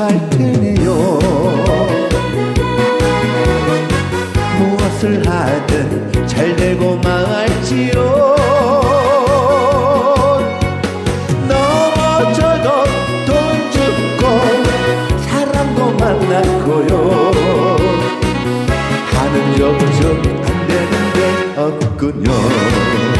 잘 테네요. 무엇을 하든 잘 되고 말지요. 넘어져도 돈 주고 사람도 만났고요. 하는 적좀 안 되는 게 없군요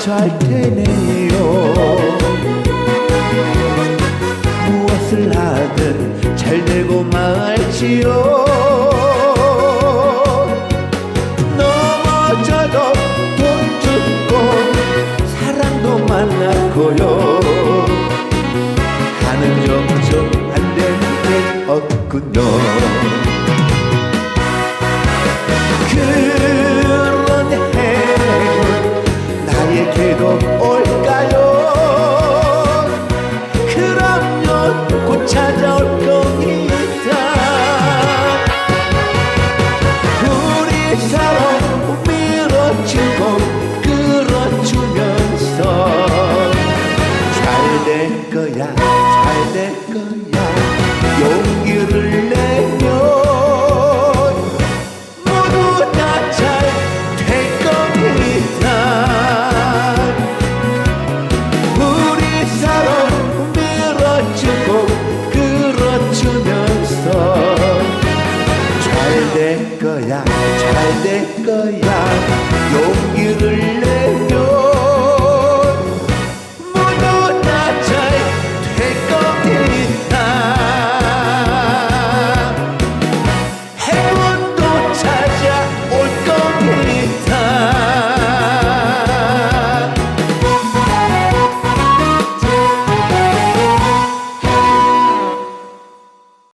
잘 되네요. 무엇을 하든 잘 되고 말지요. 넘어져도 돈 주고 사랑도 만났고요. 하는 정좀 안 되는 게 없군요 잘 될 거야. 용기를 내요